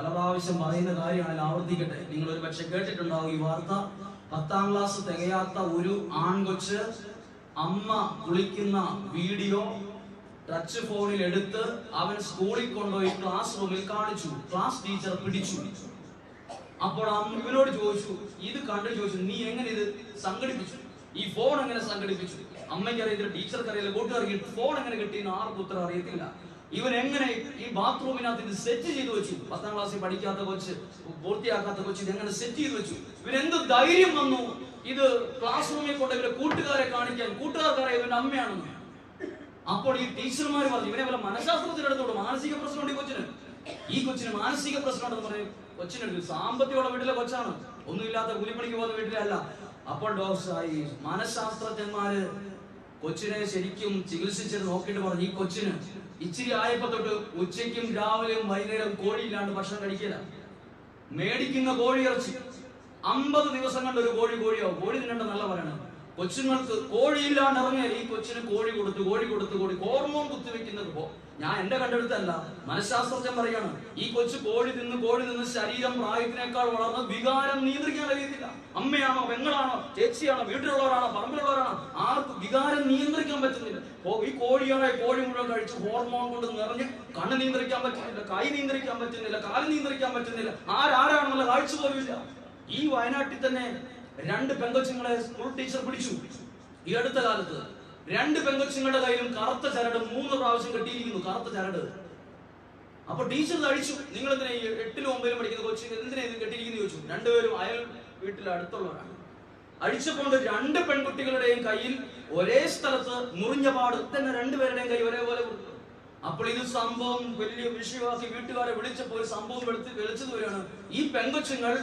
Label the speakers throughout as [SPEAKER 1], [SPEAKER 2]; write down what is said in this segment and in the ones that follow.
[SPEAKER 1] പല പ്രാവശ്യം പറയുന്ന കാര്യമാണെങ്കിൽ ആവർത്തിക്കട്ടെ. നിങ്ങൾ ഒരു പക്ഷെ കേട്ടിട്ടുണ്ടാവും ഈ വാർത്ത പത്താം ക്ലാസ് തികയാത്ത ഒരു ആൺകൊച്ച് അമ്മ കുളിക്കുന്ന വീഡിയോ ടച്ച് ഫോണിൽ എടുത്ത് അവൻ സ്കൂളിൽ കൊണ്ടുപോയി ക്ലാസ് റൂമിൽ കാണിച്ചു. ക്ലാസ് ടീച്ചർ പിടിച്ചു. അപ്പോൾ ഇവനോട് ചോദിച്ചു ഇത് കണ്ടു? ചോദിച്ചു നീ എങ്ങനെ ഇത് സംഘടിപ്പിച്ചു? ഈ ഫോൺ എങ്ങനെ സംഘടിപ്പിച്ചു? അമ്മയ്ക്ക് അറിയത്തില്ല ടീച്ചർക്ക് അറിയില്ല കൂട്ടുകാർക്ക് ഫോൺ എങ്ങനെ കിട്ടിയെന്ന് ആർക്കും ഉത്തരം അറിയത്തില്ല. ഇവൻ എങ്ങനെ ഈ ബാത്റൂമിനകത്ത് ഇത് സെറ്റ് ചെയ്തു വെച്ചു? പത്താം ക്ലാസ്സിൽ പഠിക്കാത്ത കൊച്ച് പൂർത്തിയാക്കാത്ത കൊച്ച് ഇത് എങ്ങനെ സെറ്റ് ചെയ്തു വെച്ചു? ഇവരെന്ത് ധൈര്യം വന്നു? ഇത് ക്ലാസ് റൂമിൽ കൊണ്ട് ഇവരെ കൂട്ടുകാരെ കാണിക്കാൻ കൂട്ടുകാർക്കറിയാം ഇവന്റെ അമ്മയാണെന്ന്. അപ്പോൾ ഈ ടീച്ചർമാർ പറഞ്ഞു ഇവനെ വല്ല മനഃശാസ്ത്രത്തിനെടുത്തോളൂ മാനസിക പ്രശ്നമുണ്ട് ഈ കൊച്ചിന്. ഈ കൊച്ചിന് മാനസിക പ്രശ്നമുണ്ടെന്ന് പറയും കൊച്ചിന് സാമ്പത്തികമുള്ള വീട്ടിലെ കൊച്ചാണ്. ഒന്നുമില്ലാത്ത കൂലിപ്പണിക്ക് പോകുന്ന വീട്ടിലല്ല. അപ്പോൾ ഡോക്ടർ മനഃശാസ്ത്രജ്ഞന്മാര് കൊച്ചിനെ ശരിക്കും ചികിത്സിച്ചത് നോക്കിയിട്ട് പറഞ്ഞു. ഈ കൊച്ചിന് ഇച്ചിരി ആയപ്പോ തൊട്ട് ഉച്ചയ്ക്കും രാവിലെയും വൈകുന്നേരം കോഴിയില്ലാണ്ട് ഭക്ഷണം കഴിക്കില്ല മേടിക്കുന്ന കോഴി ഇറച്ചി. അമ്പത് ദിവസം കണ്ട് ഒരു കോഴി കോഴിയോ കോഴി തിന്നണ്ട നല്ല പറയണം. കൊച്ചുങ്ങൾക്ക് കോഴിയില്ലാണ്ട് ഇറങ്ങിയാൽ ഈ കൊച്ചിന് കോഴി കൊടുത്തു കോഴി കൊടുത്തു കോഴി ഹോർമോൺ കുത്തിവെക്കുന്നത് പോ ഞാൻ എന്റെ കണ്ടെടുത്തല്ല മനഃശാസ്ത്രജ്ഞൻ പറയാണ് ഈ കൊച്ചു കോഴി നിന്ന് കോഴി നിന്ന് ശരീരം പ്രായത്തിനേക്കാൾ വളർന്ന് വികാരം നിയന്ത്രിക്കാൻ കഴിയത്തില്ല അമ്മയാണോ പെങ്ങളാണോ ചേച്ചിയാണോ വീട്ടിലുള്ളവരാണോ പറമ്പിലുള്ളവരാണോ ആർക്കും വികാരം നിയന്ത്രിക്കാൻ പറ്റുന്നില്ല. ഈ കോഴിയായ കോഴി മുഴുവൻ കഴിച്ച് ഹോർമോൺ കൊണ്ട് നിറഞ്ഞ് കണ്ണ് നിയന്ത്രിക്കാൻ പറ്റുന്നില്ല കൈ നിയന്ത്രിക്കാൻ പറ്റുന്നില്ല കാൽ നിയന്ത്രിക്കാൻ പറ്റുന്നില്ല. ആരാരാണെന്നുള്ള കാഴ്ച പോലുമില്ല. ഈ വയനാട്ടിൽ തന്നെ രണ്ട് പെങ്കൊച്ചുങ്ങളെ സ്കൂൾ ടീച്ചർ പിടിച്ചു. ഈ അടുത്ത കാലത്ത് രണ്ട് പെങ്കൊച്ചുങ്ങളുടെ കയ്യിലും കറുത്ത ചരട് മൂന്ന് പ്രാവശ്യം കെട്ടിയിരിക്കുന്നു കറുത്ത ചരട്. അപ്പൊ ടീച്ചർ അടിച്ചു നിങ്ങൾ എന്തിനാ ഈ എട്ടിലും ഒമ്പതിലും പഠിക്കുന്ന കൊച്ചു? എന്തിനാ ഇത് കെട്ടിയിരിക്കുന്നു ചോദിച്ചു. രണ്ടുപേരും അയൽ വീട്ടിൽ അടുത്തുള്ളവരാണ്. അഴിച്ചപ്പോൾ രണ്ട് പെൺകുട്ടികളുടെയും കയ്യിൽ ഒരേ സ്ഥലത്ത് മുറിഞ്ഞ പാട്. തന്നെ രണ്ടുപേരുടെയും കൈ ഒരേപോലെ കൊടുത്തു. അപ്പോൾ ഇത് സംഭവം വലിയ വിഷയവാസി വീട്ടുകാരെ വിളിച്ചപ്പോൾ ഒരു സംഭവം വെളുത്ത് വെളിച്ചത് ഈ പെങ്കൊച്ചുങ്ങൾ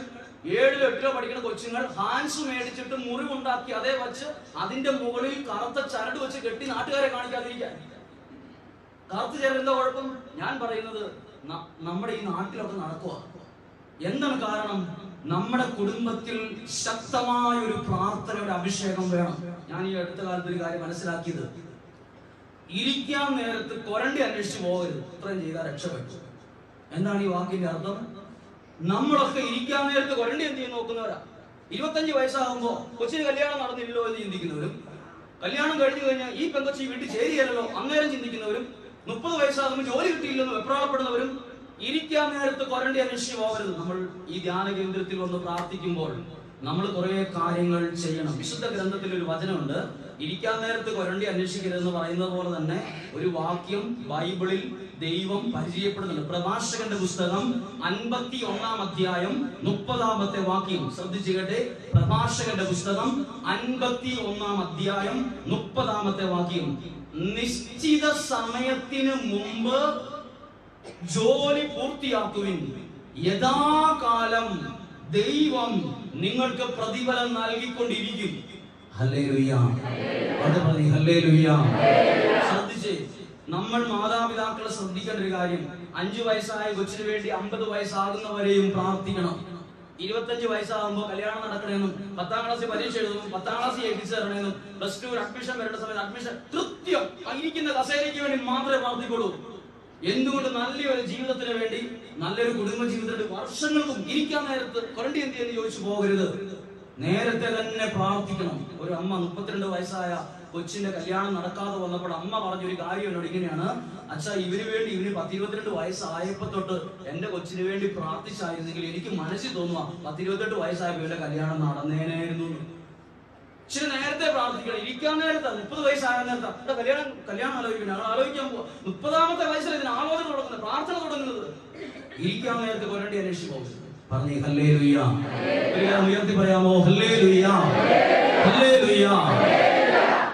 [SPEAKER 1] ഏഴിലോ എട്ടിലോ പഠിക്കുന്ന കൊച്ചുങ്ങൾ ഹാൻസ് മേടിച്ചിട്ട് മുറിവുണ്ടാക്കി അതേ വച്ച് അതിന്റെ മുകളിൽ കറുത്ത ചരട് വെച്ച് കെട്ടി നാട്ടുകാരെ കാണിക്കാതിരിക്കാൻ. കറുത്ത ചരട് എന്താ കുഴപ്പം? ഞാൻ പറയുന്നത് നമ്മുടെ ഈ നാട്ടിലൊക്കെ നടക്കുക. എന്താണ് കാരണം? നമ്മുടെ കുടുംബത്തിൽ ശക്തമായ ഒരു പ്രാർത്ഥനയുടെ അഭിഷേകം വേണം. ഞാൻ ഈ അടുത്ത കാലത്ത് ഒരു കാര്യം മനസ്സിലാക്കിയത്. ഇരിക്കാൻ നേരത്ത് കൊരണ്ടി അന്വേഷിച്ച് പോകരുത്. ഇത്രയും ചെയ്താൽ രക്ഷപ്പെട്ടു. എന്താണ് ഈ വാക്കിന്റെ അർത്ഥം? നമ്മളൊക്കെ ഇരിക്കാൻ നേരത്ത് കൊരണ്ടി എന്ത് ചെയ്യും നോക്കുന്നവരാ? ഇരുപത്തഞ്ച് വയസ്സാകുമ്പോ കൊച്ചിന് കല്യാണം നടന്നില്ലല്ലോ എന്ന് ചിന്തിക്കുന്നവരും കല്യാണം കഴിഞ്ഞു കഴിഞ്ഞാൽ ഈ പെങ്കൊച്ചി വീട്ടിൽ ചേരിയല്ലോ അന്നേരം ചിന്തിക്കുന്നവരും മുപ്പത് വയസ്സാകുമ്പോൾ ജോലി കിട്ടിയില്ലെന്ന് വെപ്രാളപ്പെടുന്നവരും ഇരിക്കാൻ നേരത്ത് കൊരണ്ടി അന്വേഷിച്ച് പോകരുത്. നമ്മൾ ഈ ധ്യാന കേന്ദ്രത്തിൽ വന്ന് പ്രാർത്ഥിക്കുമ്പോൾ നമ്മൾ കുറെ കാര്യങ്ങൾ ചെയ്യണം. വിശുദ്ധ ഗ്രന്ഥത്തിൽ ഒരു വചനമുണ്ട്. ഇരിക്കാൻ നേരത്ത് കൊരണ്ടി അന്വേഷിക്കരുതെന്ന് പറയുന്നത് പോലെ തന്നെ ഒരു വാക്യം ബൈബിളിൽ ദൈവം പരിചയപ്പെടുന്നുണ്ട്. പ്രഭാഷകന്റെ പുസ്തകം അൻപത്തി ഒന്നാം അധ്യായം മുപ്പതാമത്തെ വാക്യം. ശ്രദ്ധിച്ചു കേട്ടെ. പ്രഭാഷകന്റെ പുസ്തകം അൻപത്തി ഒന്നാം അധ്യായം മുപ്പതാമത്തെ വാക്യം. നിശ്ചിത സമയത്തിന് മുമ്പ് ജോലി പൂർത്തിയാക്കുവിൻ. യഥാകാലം ദൈവം നിങ്ങൾക്ക് പ്രതിഫലം നൽകിക്കൊണ്ടിരിക്കും. നമ്മൾ മാതാപിതാക്കളെ ശ്രദ്ധിക്കേണ്ട ഒരു കാര്യം അഞ്ചു വയസ്സായ കൊച്ചിന് വേണ്ടി അമ്പത് വയസ്സാകുന്നവരെയും പ്രാർത്ഥിക്കണം. ഇരുപത്തഞ്ച് വയസ്സാകുമ്പോൾ കല്യാണം നടക്കണമെന്നും പത്താം ക്ലാസ്സിൽ പരീക്ഷ എഴുതുന്നു പത്താം ക്ലാസ്സിൽ എത്തിച്ചു തരണമെന്നും പ്ലസ് ടു അഡ്മിഷൻ വരേണ്ട സമയത്ത് അഡ്മിഷൻ കൃത്യം ആ ഇരിക്കുന്ന കസേരയ്ക്ക് വേണ്ടി മാത്രമേ പ്രാർത്ഥിക്കുള്ളൂ. എന്തുകൊണ്ട് നല്ലൊരു ജീവിതത്തിന് വേണ്ടി നല്ലൊരു കുടുംബ ജീവിതത്തിന് വർഷങ്ങൾക്കും ഇരിക്കാൻ നേരത്ത് കൊരണ്ടി എന്ത് ചോദിച്ചു പോകരുത്. നേരത്തെ തന്നെ പ്രാർത്ഥിക്കണം. ഒരു അമ്മ മുപ്പത്തിരണ്ട് വയസ്സായ കൊച്ചിന്റെ കല്യാണം നടക്കാതെ വന്നപ്പോൾ അമ്മ പറഞ്ഞൊരു കാര്യം എന്നോട് ഇങ്ങനെയാണ്. അച്ഛാ ഇവന് വേണ്ടി ഇവന് പത്തിരുപത്തിരണ്ട് വയസ്സായപ്പോ തൊട്ട് എന്റെ കൊച്ചിന് വേണ്ടി പ്രാർത്ഥിച്ചായിരുന്നെങ്കിൽ എനിക്ക് മനസ്സിൽ തോന്നുക പത്തിരുപത്തെട്ട് വയസ്സായപ്പോ ഇവന്റെ കല്യാണം നടന്നേനായിരുന്നു. ഇച്ചിരി നേരത്തെ പ്രാർത്ഥിക്കണം. ഇരിക്കാൻ നേരത്തെ മുപ്പത് വയസ്സായ നേരത്തെ. കല്യാണം കല്യാണം ആലോചിക്കണം ഞങ്ങൾ ആലോചിക്കാൻ പോവാ. മുപ്പതാമത്തെ വയസ്സിൽ ഇതിന് ആലോചന തുടങ്ങുന്നത് പ്രാർത്ഥന തുടങ്ങുന്നത്. ഇരിക്കാൻ നേരത്തെ കൊരണ്ടി അന്വേഷിച്ച് പോകും പറഞ്ഞേ ഹല്ലേ ലുയ്യ ഉയർത്തി പറയാമോ? ഹല്ലേ ലുയ്യ ഹല്ലേ ലുയ്യ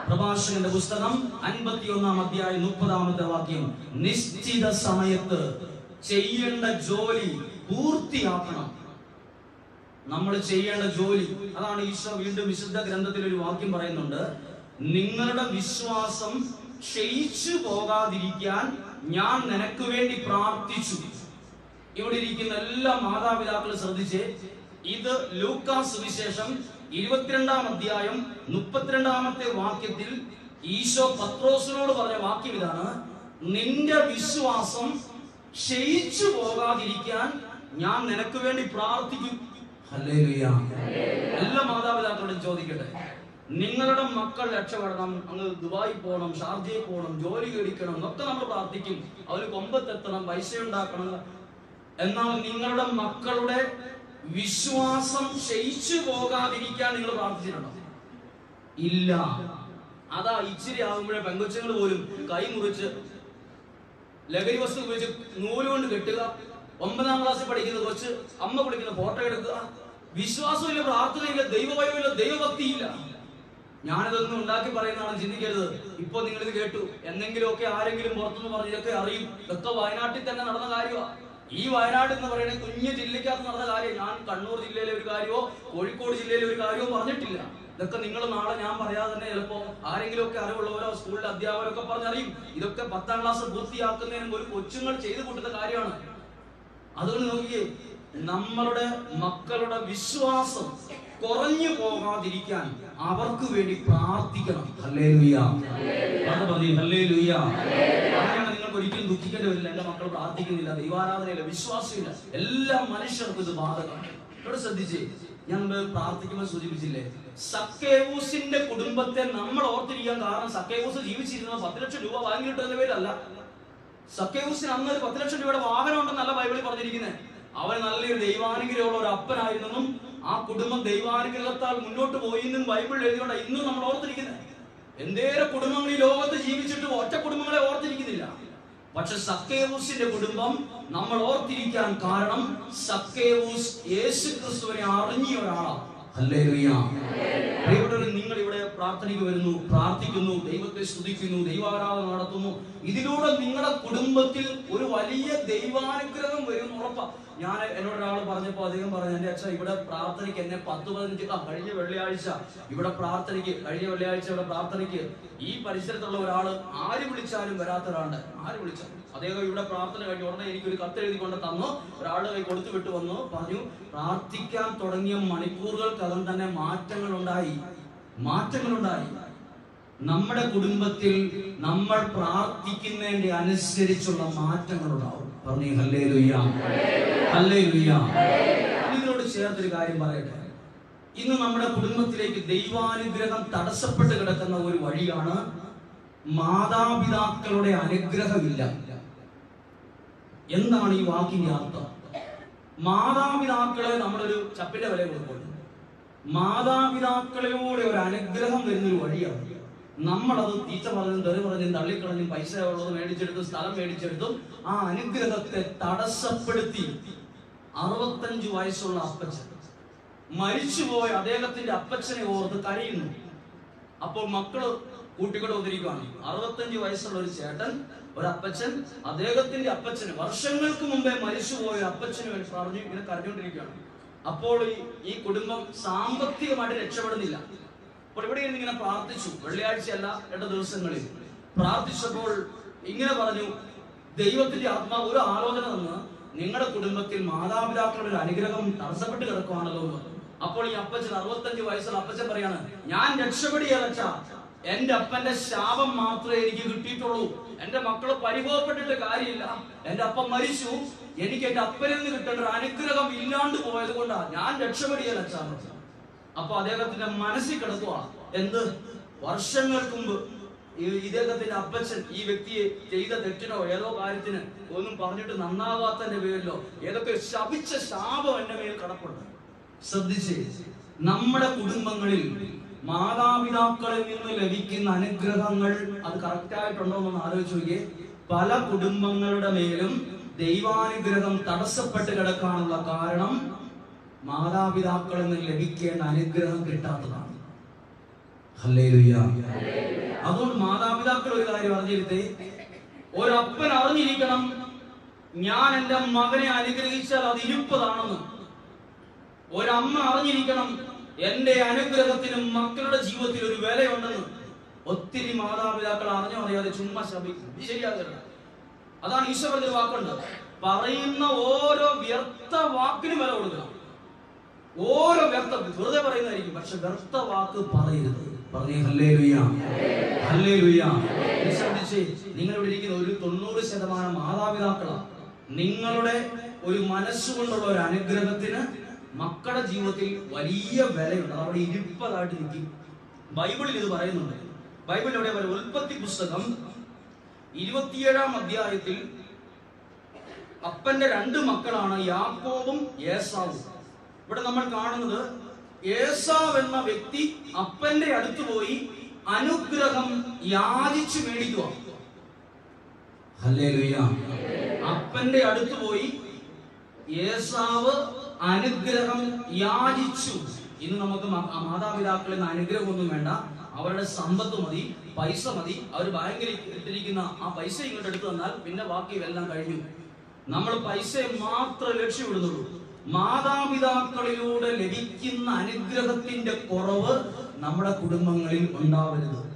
[SPEAKER 1] പ്രഭാഷകന്റെ പുസ്തകം അൻപത്തിയൊന്നാം അധ്യായം മുപ്പതാമത്തെ വാക്യം. നിശ്ചിത സമയത്ത് ചെയ്യേണ്ട ജോലി പൂർത്തിയാക്കണം. നമ്മൾ ചെയ്യേണ്ട ജോലി. അതാണ് ഈശോ വീണ്ടും വിശുദ്ധ ഗ്രന്ഥത്തിൽ ഒരു വാക്യം പറയുന്നുണ്ട്. നിങ്ങളുടെ വിശ്വാസം ക്ഷയിച്ചു പോകാതിരിക്കാൻ ഞാൻ നിനക്ക് വേണ്ടി പ്രാർത്ഥിച്ചു. ഇവിടെ ഇരിക്കുന്ന എല്ലാ മാതാപിതാക്കളും ശ്രദ്ധിച്ച് ഇത് ലൂക്കാസ് സുവിശേഷം ഇരുപത്തിരണ്ടാം അധ്യായം മുപ്പത്തിരണ്ടാമത്തെ വാക്യത്തിൽ ഈശോ പത്രോസിനോട് പറഞ്ഞ വാക്യം ഇതാണ് നിന്റെ വിശ്വാസം ക്ഷയിച്ചു പോകാതിരിക്കാൻ ഞാൻ നിനക്ക് വേണ്ടി പ്രാർത്ഥിക്കും. എല്ലാ മാതാപിതാക്കളോടും ചോദിക്കട്ടെ നിങ്ങളുടെ മക്കൾ രക്ഷപ്പെടണം അങ്ങ് ദുബായി പോകണം ഷാർജയിൽ പോകണം ജോലി കഴിക്കണം എന്നൊക്കെ നമ്മൾ പ്രാർത്ഥിക്കും. അവർ കൊമ്പത്തെത്തണം പൈസ ഉണ്ടാക്കണം എന്നാൽ നിങ്ങളുടെ മക്കളുടെ വിശ്വാസം ക്ഷയിച്ചു പോകാതിരിക്കാൻ നിങ്ങൾ പ്രാർത്ഥിച്ചിട്ടുണ്ടോ? ഇല്ല. അതാ ഇച്ചിരി ആകുമ്പോഴേ പെങ്കൊച്ചുങ്ങൾ പോലും കൈ മുറിച്ച് ലഹരി വസ്തു ഉപയോഗിച്ച് നൂൽ കൊണ്ട് കെട്ടുക ഒമ്പതാം ക്ലാസ്സിൽ പഠിക്കുന്ന കുറച്ച് അമ്മ കുടിക്കുന്ന ഫോട്ടോ എടുക്കുക. വിശ്വാസമില്ല പ്രാർത്ഥനയില്ല ദൈവഭയമില്ല ദൈവഭക്തിയില്ല. ഞാനിതൊന്നും ഉണ്ടാക്കി പറയുന്നതാണ് ചിന്തിക്കരുത്. ഇപ്പൊ നിങ്ങളിത് കേട്ടു. എന്തെങ്കിലുമൊക്കെ ആരെങ്കിലും പുറത്തുനിന്ന് പറഞ്ഞു ഇതൊക്കെ അറിയും. ഇതൊക്കെ വയനാട്ടിൽ തന്നെ നടന്ന കാര്യമാണ് ഈ വയനാട് എന്ന് പറയുന്നത് കുഞ്ഞു ജില്ലയ്ക്കകത്ത് നടന്ന കാര്യം ഞാൻ കണ്ണൂർ ജില്ലയിലെ ഒരു കാര്യമോ കോഴിക്കോട് ജില്ലയിലെ ഒരു കാര്യമോ പറഞ്ഞിട്ടില്ല. ഇതൊക്കെ നിങ്ങൾ നാളെ ഞാൻ പറയാതെ തന്നെ ചിലപ്പോ ആരെങ്കിലും ഒക്കെ അറിവുള്ളവരോ സ്കൂളിലെ അധ്യാപകരൊക്കെ പറഞ്ഞറിയും. ഇതൊക്കെ പത്താം ക്ലാസ് പൂർത്തിയാക്കുന്നതിന് ഒരു കൊച്ചുങ്ങൾ ചെയ്തു കൂട്ടുന്ന കാര്യമാണ്. അതുകൊണ്ട് നോക്കിയേ നമ്മളുടെ മക്കളുടെ വിശ്വാസം കുറഞ്ഞു പോകാതിരിക്കാൻ അവർക്ക് വേണ്ടി പ്രാർത്ഥിക്കണം. അങ്ങനെയാണ് നിങ്ങൾക്ക് ഒരിക്കലും ദുഃഖിക്കേണ്ടി വരില്ല. എന്റെ മക്കൾ പ്രാർത്ഥിക്കുന്നില്ല ദൈവാരാധനയില്ല വിശ്വാസമില്ല. എല്ലാ മനുഷ്യർക്കും ഇത് ബാധകമാണ്. ഇവിടെ ശ്രദ്ധിച്ചേ ഞങ്ങൾ പ്രാർത്ഥിക്കുമ്പോൾ സൂചിപ്പിച്ചില്ലേ സക്കേവൂസിന്റെ കുടുംബത്തെ നമ്മൾ ഓർത്തിരിക്കാൻ കാരണം സക്കേവൂസ് ജീവിച്ചിരുന്നത് പത്ത് ലക്ഷം രൂപ വാങ്ങി കിട്ടുന്ന പേരല്ല സക്കേവൂസിന് അന്ന് ഒരു പത്ത് ലക്ഷം രൂപയുടെ വാഹനം ഉണ്ടെന്നല്ല ബൈബിളിൽ പറഞ്ഞിരിക്കുന്നത് അവൻ നല്ലൊരു ദൈവാനുഗ്രഹമുള്ള ഒരു അപ്പനായിരുന്നെന്നും ആ കുടുംബം ദൈവാനുഗ്രഹത്താൽ മുന്നോട്ട് പോയി എന്നും ബൈബിളിൽ എഴുതിയോണ്ട് ഇന്നും നമ്മൾ ഓർത്തിരിക്കുന്നത് എന്തേറെ കുടുംബങ്ങൾ ഈ ലോകത്ത് ജീവിച്ചിട്ട് ഒറ്റ കുടുംബങ്ങളെ ഓർത്തിരിക്കുന്നില്ല. പക്ഷെ സക്കേവൂസിന്റെ കുടുംബം നമ്മൾ ഓർത്തിരിക്കാൻ കാരണം സക്കേവൂസ് യേശു ക്രിസ്തുവിനെ അറിഞ്ഞ ഒരാളാണ്. നിങ്ങൾ ഇവിടെ പ്രാർത്ഥനയ്ക്ക് വരുന്നു പ്രാർത്ഥിക്കുന്നു ദൈവത്തെ സ്തുതിക്കുന്നു ദൈവാരാധന നടത്തുന്നു. ഇതിലൂടെ നിങ്ങളുടെ കുടുംബത്തിൽ ഒരു വലിയ ദൈവാനുഗ്രഹം വരും ഉറപ്പാ. ഞാൻ എന്നോട് ഒരാൾ പറഞ്ഞപ്പോ അദ്ദേഹം പറഞ്ഞു എന്റെ അച്ഛൻ ഇവിടെ പ്രാർത്ഥനയ്ക്ക് എന്നെ പത്ത് പതിനഞ്ച് കഴിഞ്ഞ വെള്ളിയാഴ്ച ഇവിടെ പ്രാർത്ഥനയ്ക്ക് കഴിഞ്ഞ വെള്ളിയാഴ്ച ഇവിടെ പ്രാർത്ഥനയ്ക്ക് ഈ പരിസരത്തുള്ള ഒരാൾ ആര് വിളിച്ചാലും വരാത്ത ഒരാളുണ്ട് ആര് വിളിച്ചാലും. അദ്ദേഹം ഇവിടെ പ്രാർത്ഥന കഴിഞ്ഞ ഉടനെ എനിക്ക് ഒരു കത്ത് എഴുതി കൊണ്ട് തന്നു. ഒരാളുടെ കൈ കൊടുത്തു വിട്ടു വന്നു. പറഞ്ഞു പ്രാർത്ഥിക്കാൻ തുടങ്ങിയ മണിക്കൂറുകൾക്കകം തന്നെ മാറ്റങ്ങൾ ഉണ്ടായി മാറ്റങ്ങൾ ഉണ്ടായി നമ്മുടെ കുടുംബത്തിൽ നമ്മൾ പ്രാർത്ഥിക്കുന്നതിന്റെ അനുസരിച്ചുള്ള മാറ്റങ്ങൾ ഉണ്ടാവും പറഞ്ഞു ഇതിനോട് ചേർത്തൊരു കാര്യം പറയട്ടെ. ഇന്ന് നമ്മുടെ കുടുംബത്തിലേക്ക് ദൈവാനുഗ്രഹം തടസ്സപ്പെട്ട് കിടക്കുന്ന ഒരു വഴിയാണ് മാതാപിതാക്കളുടെ അനുഗ്രഹമില്ല. എന്താണ് ഈ വാക്കിന്റെ അർത്ഥം? മാതാപിതാക്കളെ നമ്മളൊരു ചപ്പിന്റെ വില കൊടുക്കുന്നു മാതാപിതാക്കളോടെ ഒരു അനുഗ്രഹം വരുന്നൊരു വഴിയാണ് നമ്മളത് തീച്ച പറഞ്ഞും തെറി പറഞ്ഞും തള്ളിക്കളഞ്ഞും പൈസ ഉള്ളത് മേടിച്ചെടുത്തും സ്ഥലം മേടിച്ചെടുത്തും ആ അനുഗ്രഹത്തെ തടസ്സപ്പെടുത്തി. അറുപത്തഞ്ചു വയസ്സുള്ള അപ്പച്ചൻ. മരിച്ചുപോയ അദ്ദേഹത്തിന്റെ അപ്പച്ചനെ ഓർത്ത് കരയുന്നു. അപ്പോൾ മക്കൾ കൂട്ടിക്കൊണ്ട് വന്നിരിക്കുകയാണ് അറുപത്തഞ്ചു വയസ്സുള്ള ഒരു ചേട്ടൻ ഒരു അപ്പച്ചൻ അദ്ദേഹത്തിന്റെ അപ്പച്ചന് വർഷങ്ങൾക്ക് മുമ്പേ മരിച്ചുപോയ അപ്പച്ചന് വേണ്ടി പറഞ്ഞു ഇങ്ങനെ കരഞ്ഞുകൊണ്ടിരിക്കുകയാണ്. അപ്പോൾ ഈ കുടുംബം സാമ്പത്തികമായിട്ട് രക്ഷപ്പെടുന്നില്ല. അപ്പോൾ ഇവിടെ ഇങ്ങനെ പ്രാർത്ഥിച്ചു. വെള്ളിയാഴ്ചയല്ല രണ്ട് ദിവസങ്ങളിൽ. പ്രാർത്ഥിച്ചപ്പോൾ ഇങ്ങനെ പറഞ്ഞു ദൈവത്തിന്റെ ആത്മാവ് ഒരു ആലോചന തന്ന് നിങ്ങളുടെ കുടുംബത്തിൽ മാതാപിതാക്കളുടെ ഒരു അനുഗ്രഹം തടസ്സപ്പെട്ട് കിടക്കുവാണല്ലോ അപ്പോൾ ഈ അപ്പച്ചൻ അറുപത്തഞ്ച് വയസ്സുള്ള അപ്പച്ചൻ പറയാണ് ഞാൻ രക്ഷപ്പെടുകയല്ല എന്റെ അപ്പന്റെ ശാപം മാത്രമേ എനിക്ക് കിട്ടിയിട്ടുള്ളൂ. എന്റെ മക്കൾ പരിഭവപ്പെട്ടിട്ട് കാര്യമില്ല. എന്റെ അപ്പൻ മരിച്ചു. എനിക്ക് എന്റെ അപ്പനിൽ നിന്ന് കിട്ടേണ്ട ഒരു അനുഗ്രഹം ഇല്ലാണ്ട് പോയത് കൊണ്ടാ ഞാൻ രക്ഷപ്പെടുകയല്ല അപ്പൊ അദ്ദേഹത്തിന്റെ മനസ്സിൽ കിടക്കുക എന്ത്? വർഷങ്ങൾക്ക് മുമ്പ് ഇദ്ദേഹത്തിന്റെ അപ്പച്ചൻ ഈ വ്യക്തിയെ ചെയ്ത തെറ്റിനോ ഏതോ കാര്യത്തിന് ഒന്നും പറഞ്ഞിട്ട് നന്നാവാത്തതിന്റെ പേരിലോ ഏതൊക്കെ ശപിച്ച ശാപം എന്റെ മേൽ കടപ്പുണ്ട്. ശ്രദ്ധിച്ച് നമ്മുടെ കുടുംബങ്ങളിൽ മാതാപിതാക്കളിൽ നിന്ന് ലഭിക്കുന്ന അനുഗ്രഹങ്ങൾ അത് കറക്റ്റ് ആയിട്ടുണ്ടോ എന്ന് ആലോചിച്ച് നോക്കിയേ. പല കുടുംബങ്ങളുടെ മേലും ദൈവാനുഗ്രഹം തടസ്സപ്പെട്ട് കിടക്കാനുള്ള കാരണം മാതാപിതാക്കളിൽ നിന്ന് ലഭിക്കേണ്ട അനുഗ്രഹം കിട്ടാത്തതാണ്. അതുകൊണ്ട് മാതാപിതാക്കൾ ഒരു കാര്യം അറിഞ്ഞിരുത്തേ. ഒരപ്പൻ അറിഞ്ഞിരിക്കണം ഞാൻ എന്റെ മകനെ അനുഗ്രഹിച്ചാൽ അത് ഇരുപ്പതാണെന്ന്. ഒരമ്മ അറിഞ്ഞിരിക്കണം എന്റെ അനുഗ്രഹത്തിനും മക്കളുടെ ജീവിതത്തിൽ ഒരു വിലയുണ്ടെന്ന്. ഒത്തിരി മാതാപിതാക്കൾ അറിഞ്ഞോ അറിയാതെ ചുമ്മാ ശപിക്കും. ഇത് ശരിയാകരുത് അതാണ് ഈശ്വരന്റെ വാക്കുണ്ട്. പറയുന്ന ഓരോ വ്യർത്ഥ വാക്കിനും വില കൊടുക്കണം. ഓരോ വ്യർത്ഥം. വെറുതെ പറയുന്നതായിരിക്കും. പക്ഷെ വ്യർത്ഥ വാക്ക് പറയരുത് ശ്രദ്ധിച്ചേ നിങ്ങൾ ഇവിടെ ഇരിക്കുന്ന ഒരു തൊണ്ണൂറ് ശതമാനം മാതാപിതാക്കളാണ് നിങ്ങളുടെ ഒരു മനസ്സുകൊണ്ടുള്ള ഒരു അനുഗ്രഹത്തിന് മക്കളുടെ ജീവിതത്തിൽ വലിയ വിലയുണ്ട്. അവിടെ ഇരിപ്പതായിട്ട് നിൽക്കും ബൈബിളിൽ ഇത് പറയുന്നുണ്ട്. ബൈബിളിൽ എവിടെ പറയും ഉൽപ്പത്തി പുസ്തകം ഇരുപത്തിയേഴാം അധ്യായത്തിൽ അപ്പന്റെ രണ്ട് മക്കളാണ് യാക്കോബും ഏസാവും. ഇവിടെ നമ്മൾ കാണുന്നത് ഏസാവ് എന്ന വ്യക്തി അപ്പന്റെ അടുത്ത് പോയി അനുഗ്രഹം യാചിച്ചു മേടിക്കുക. അപ്പന്റെ അടുത്ത് പോയി ഏസാവ് അനുഗ്രഹം യാചിച്ചു. ഇന്ന് നമുക്ക് മാതാപിതാക്കളിൽ നിന്ന് അനുഗ്രഹമൊന്നും വേണ്ട. അവരുടെ സമ്പത്ത് മതി പൈസ മതി. അവർ ബാങ്കിൽ ഇട്ടിരിക്കുന്ന ആ പൈസ ഇങ്ങോട്ട് എടുത്തു തന്നാൽ പിന്നെ ബാക്കി എല്ലാം കഴിഞ്ഞു. നമ്മൾ പൈസയെ മാത്രം ലക്ഷ്യമിടുന്നുള്ളൂ. മാതാപിതാക്കളിലൂടെ ലഭിക്കുന്ന അനുഗ്രഹത്തിന്റെ കുറവ് നമ്മുടെ കുടുംബങ്ങളിൽ ഉണ്ടാവരുത്.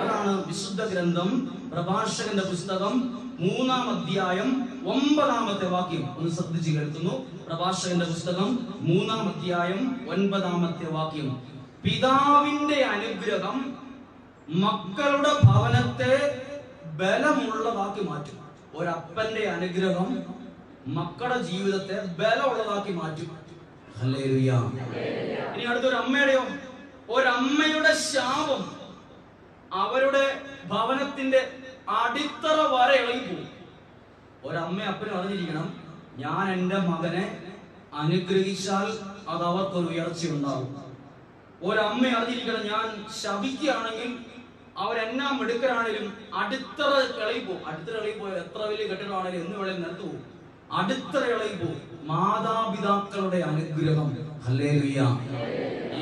[SPEAKER 1] അതാണ് വിശുദ്ധ ഗ്രന്ഥം പ്രഭാഷകന്റെ പുസ്തകം മൂന്നാം അധ്യായം ഒമ്പതാമത്തെ വാക്യം. ഒന്ന് ശ്രദ്ധിച്ചു കേൾക്കുന്നു. പ്രഭാഷകന്റെ പുസ്തകം മൂന്നാം അധ്യായം ഒൻപതാമത്തെ വാക്യം. പിതാവിന്റെ അനുഗ്രഹം മക്കളുടെ ഭവനത്തെ ബലമുള്ളതാക്കി മാറ്റും. ഒരപ്പന്റെ അനുഗ്രഹം മക്കളുടെ ജീവിതത്തെ ബലമുള്ളതാക്കി മാറ്റും. ഇനി അടുത്തൊരു അമ്മയുടെയോ ഒരമ്മയുടെ ശാപം അവരുടെ ഭവനത്തിന്റെ അടിത്തറ വരെ ഇളകിപ്പോകും ഒരമ്മ അപ്പനും അറിഞ്ഞിരിക്കണം ഞാൻ എന്റെ മകനെ അനുഗ്രഹിച്ചാൽ അത് അവർക്കൊരു ഉയർച്ച ഉണ്ടാകും ഒരമ്മ അറിഞ്ഞിരിക്കണം ഞാൻ ശപിക്കുകയാണെങ്കിൽ അവരെന്നാ മിടുക്കരാണെങ്കിലും അടിത്തറ അടുത്തറ അടിത്തറ പോയ എത്ര വലിയ കെട്ടിടമാണെങ്കിലും എന്ന് വേണേലും നിലത്ത് പോകും. ഇളകി പോകും. മാതാപിതാക്കളുടെ അനുഗ്രഹം.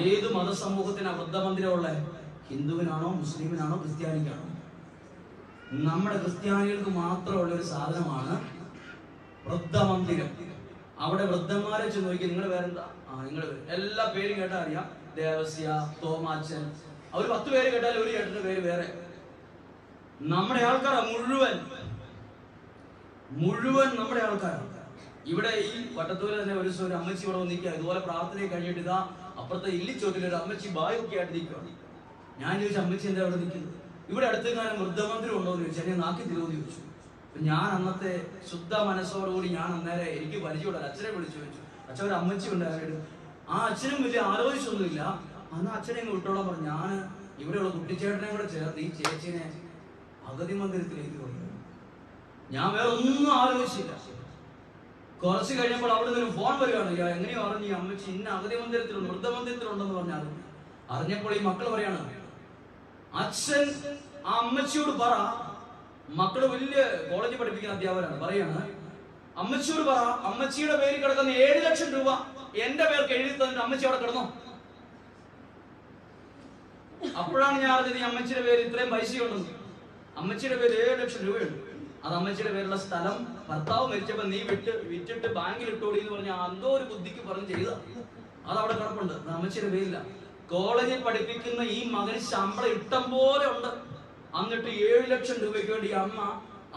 [SPEAKER 1] ഏത് മതസമൂഹത്തിന് വൃദ്ധമന്ദിരമുള്ള ഹിന്ദുവിനാണോ മുസ്ലിമിനാണോ ക്രിസ്ത്യാനിക്കാണോ? നമ്മുടെ ക്രിസ്ത്യാനികൾക്ക് മാത്രമുള്ള ഒരു സാധനമാണ് വൃദ്ധമന്ദിരം. അവിടെ വൃദ്ധന്മാരെ ചെന്ന് നോക്കി നിങ്ങൾ വേറെന്താ ആ നിങ്ങൾ എല്ലാ പേരും കേട്ടാ അറിയാം. ദേവസ്യ തോമാച്ചൻ അവർ പത്ത് പേര് കേട്ടാൽ ഒരു ചേട്ടന്റെ പേര് വേറെ. നമ്മുടെ ആൾക്കാരാ മുഴുവൻ. മുഴുവൻ നമ്മുടെ ആൾക്കാരാണ് ഇവിടെ ഈ വട്ടത്തൂര് തന്നെ ഒരു ദിവസം ഒരു അമ്മച്ചി ഇവിടെ വന്ന് നിൽക്കുക ഇതുപോലെ പ്രാർത്ഥനയെ കഴിഞ്ഞിട്ട് ഇതാ അപ്പുറത്തെ ഇല്ലിച്ചോട്ടിൽ ഒരു അമ്മച്ചി ബായൊക്കെ ആയിട്ട് നിൽക്കുകയാണ് ഞാൻ ചോദിച്ചു അമ്മച്ചി എന്താ അവിടെ നിൽക്കുന്നത്? ഇവിടെ അടുത്ത് കാലം വൃദ്ധമന്ദിരം ഉണ്ടോ എന്ന് ചോദിച്ചു. എന്നെ നാക്കി തിരുവെന്ന് ചോദിച്ചു. ഞാൻ അന്നത്തെ ശുദ്ധ മനസ്സോടുകൂടി ഞാൻ അന്നേരം എനിക്ക് പരിചയമുള്ള അച്ഛനെ വിളിച്ചു ചോദിച്ചു. അച്ഛൻ ഒരു അമ്മച്ചി ഉണ്ടായിരുന്നു. ആ അച്ഛനും വലിയ ആലോചിച്ചൊന്നുമില്ല. അന്ന് അച്ഛനെ അങ്ങ് വിട്ടോളാൻ പറഞ്ഞു. ഞാൻ ഇവിടെയുള്ള കുട്ടിച്ചേട്ടനെ കൂടെ ചേർന്ന് ഈ ചേച്ചിനെ അഗതി മന്ദിരത്തിലേക്ക് കൊണ്ടു ഞാൻ വേറെ ഒന്നും ആലോചിച്ചില്ല. കുറച്ച് കഴിഞ്ഞപ്പോൾ അവിടെ നിന്ന് ഫോൺ വരികയാണ് എങ്ങനെയോ അറിഞ്ഞു അമ്മച്ചി ഇന്ന അഗതി മന്ദിരത്തിലുണ്ട് വൃദ്ധമന്ദിരത്തിലുണ്ടെന്ന് പറഞ്ഞാൽ അറിഞ്ഞപ്പോൾ ഈ മക്കൾ പറയാണ് അച്ഛൻ ആ അമ്മച്ചിയോട് പറ. മക്കൾ വലിയ കോളേജ് പഠിപ്പിക്കുന്ന അധ്യാപകരാണ് പറയാണ് അമ്മച്ചിയോട് പറ. അമ്മച്ചിയുടെ പേരിൽ കിടക്കുന്ന ഏഴ് ലക്ഷം രൂപ എന്റെ പേർക്ക് എഴുതി തന്നിട്ട് അമ്മച്ചി അവിടെ കിടന്നു? അപ്പോഴാണ് ഞാൻ അറിഞ്ഞത് ഈ അമ്മച്ചിയുടെ പേര് ഇത്രയും പൈസയുണ്ടെന്ന്. അമ്മച്ചിയുടെ പേര് ഏഴ് ലക്ഷം രൂപയുണ്ട്. അത് അമ്മച്ചിയുടെ പേരുള്ള സ്ഥലം ഭർത്താവ് മരിച്ചപ്പോ നീ വിട്ട് വിറ്റിട്ട് ബാങ്കിൽ ഇട്ടോടി എന്ന് പറഞ്ഞ എന്തോ ഒരു ബുദ്ധിക്ക് പറഞ്ഞ് ചെയ്ത. അത് അവിടെ കിടപ്പുണ്ട്. അമ്മച്ചിയുടെ പേരില്ല. കോളേജിൽ പഠിപ്പിക്കുന്ന ഈ മകന് ശമ്പളം ഇഷ്ടം പോലെ ഉണ്ട്. എന്നിട്ട് ഏഴ് ലക്ഷം രൂപയ്ക്ക് വേണ്ടി അമ്മ